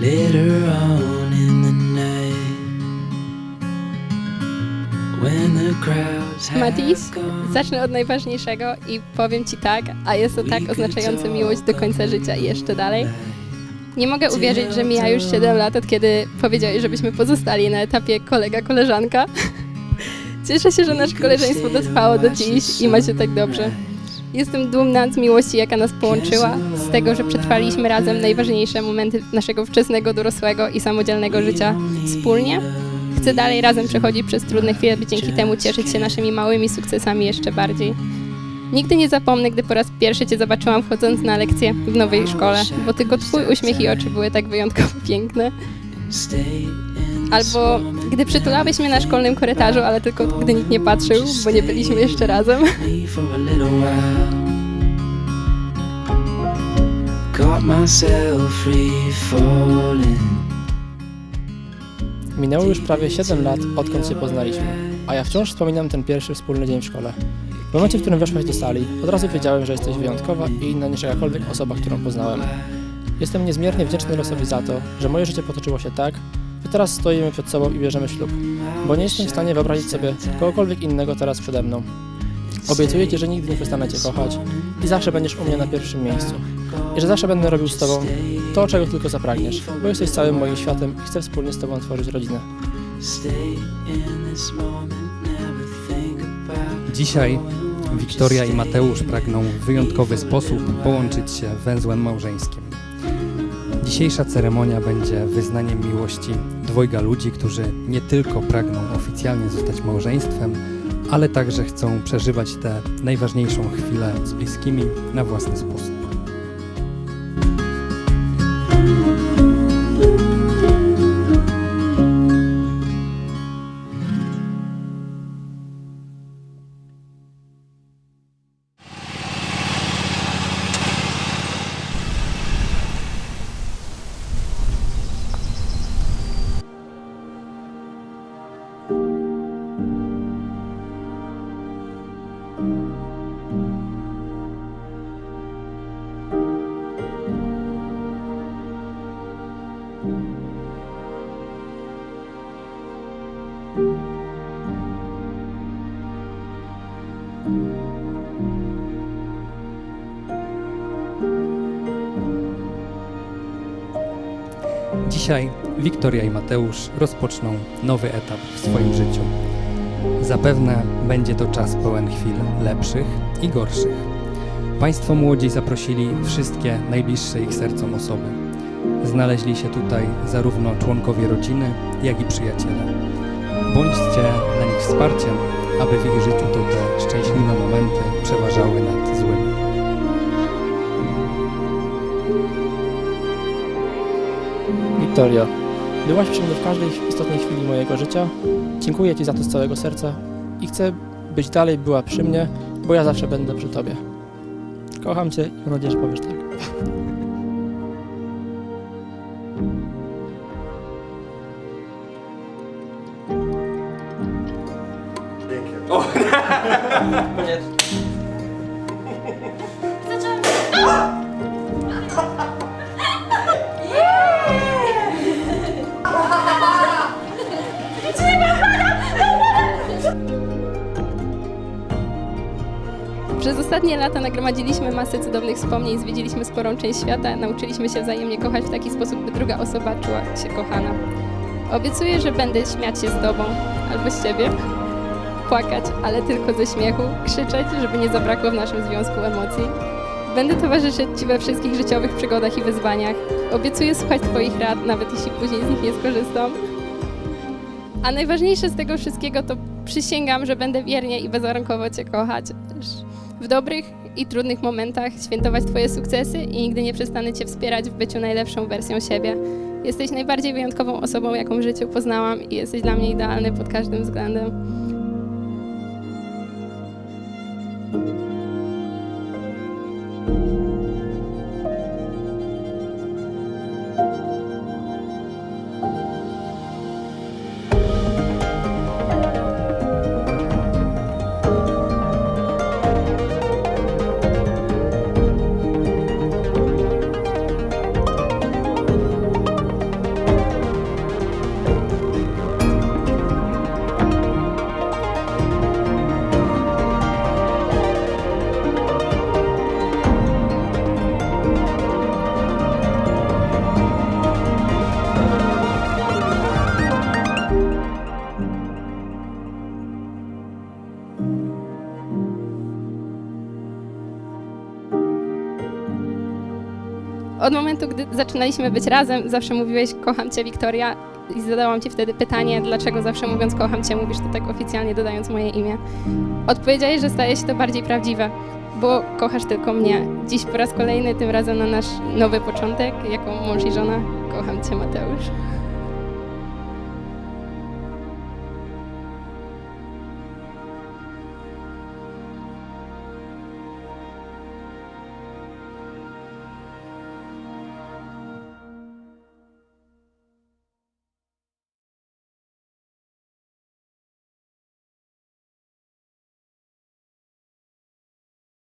Later on in the night, when the crowds Matis, zacznę od najważniejszego i powiem Ci tak, a jest to tak oznaczające miłość do końca życia i jeszcze dalej. Nie mogę uwierzyć, że mija już 7 lat od kiedy powiedziałeś, żebyśmy pozostali na etapie kolega-koleżanka. Cieszę się, że nasze koleżeństwo dotrwało do dziś i macie tak dobrze. Jestem dumna z miłości, jaka nas połączyła, z tego, że przetrwaliśmy razem najważniejsze momenty naszego wczesnego, dorosłego i samodzielnego życia wspólnie. Chcę dalej razem przechodzić przez trudne chwile, by dzięki temu cieszyć się naszymi małymi sukcesami jeszcze bardziej. Nigdy nie zapomnę, gdy po raz pierwszy Cię zobaczyłam wchodząc na lekcję w nowej szkole, bo tylko Twój uśmiech i oczy były tak wyjątkowo piękne. Albo gdy przytulałeś mnie na szkolnym korytarzu, ale tylko gdy nikt nie patrzył, bo nie byliśmy jeszcze razem. Minęło już prawie 7 lat, odkąd się poznaliśmy, a ja wciąż wspominam ten pierwszy wspólny dzień w szkole. W momencie, w którym weszłaś do sali, od razu wiedziałem, że jesteś wyjątkowa i inna niż jakakolwiek osoba, którą poznałem. Jestem niezmiernie wdzięczny losowi za to, że moje życie potoczyło się tak, że teraz stoimy przed sobą i bierzemy ślub, bo nie jestem w stanie wyobrazić sobie kogokolwiek innego teraz przede mną. Obiecuję Ci, że nigdy nie przestanę Cię kochać i zawsze będziesz u mnie na pierwszym miejscu. I że zawsze będę robił z Tobą to, czego tylko zapragniesz, bo jesteś całym moim światem i chcę wspólnie z Tobą tworzyć rodzinę. Dzisiaj Wiktoria i Mateusz pragną w wyjątkowy sposób połączyć się węzłem małżeńskim. Dzisiejsza ceremonia będzie wyznaniem miłości dwojga ludzi, którzy nie tylko pragną oficjalnie zostać małżeństwem, ale także chcą przeżywać tę najważniejszą chwilę z bliskimi na własny sposób. Dzisiaj Wiktoria i Mateusz rozpoczną nowy etap w swoim życiu. Zapewne będzie to czas pełen chwil lepszych i gorszych. Państwo młodzi zaprosili wszystkie najbliższe ich sercom osoby. Znaleźli się tutaj zarówno członkowie rodziny, jak i przyjaciele. Bądźcie dla nich wsparciem, aby w ich życiu to te szczęśliwe momenty przeważały nad złymi. Wiktorio, byłaś przy mnie w każdej istotnej chwili mojego życia. Dziękuję Ci za to z całego serca i chcę, byś dalej była przy mnie, bo ja zawsze będę przy Tobie. Kocham Cię i mam nadzieję, że powiesz tak. Przez ostatnie lata nagromadziliśmy masę cudownych wspomnień, zwiedziliśmy sporą część świata, nauczyliśmy się wzajemnie kochać w taki sposób, by druga osoba czuła się kochana. Obiecuję, że będę śmiać się z Tobą albo z Ciebie, płakać, ale tylko ze śmiechu, krzyczeć, żeby nie zabrakło w naszym związku emocji. Będę towarzyszyć Ci we wszystkich życiowych przygodach i wyzwaniach. Obiecuję słuchać Twoich rad, nawet jeśli później z nich nie skorzystam. A najważniejsze z tego wszystkiego to przysięgam, że będę wiernie i bezwarunkowo Cię kochać. W dobrych i trudnych momentach świętować Twoje sukcesy i nigdy nie przestanę Cię wspierać w byciu najlepszą wersją siebie. Jesteś najbardziej wyjątkową osobą, jaką w życiu poznałam i jesteś dla mnie idealny pod każdym względem. Od momentu, gdy zaczynaliśmy być razem, zawsze mówiłeś kocham cię, Wiktoria. I zadałam ci wtedy pytanie, dlaczego zawsze mówiąc kocham cię, mówisz to tak oficjalnie dodając moje imię. Odpowiedziałeś, że staje się to bardziej prawdziwe, bo kochasz tylko mnie. Dziś po raz kolejny, tym razem na nasz nowy początek, jako mąż i żona, kocham cię, Mateusz.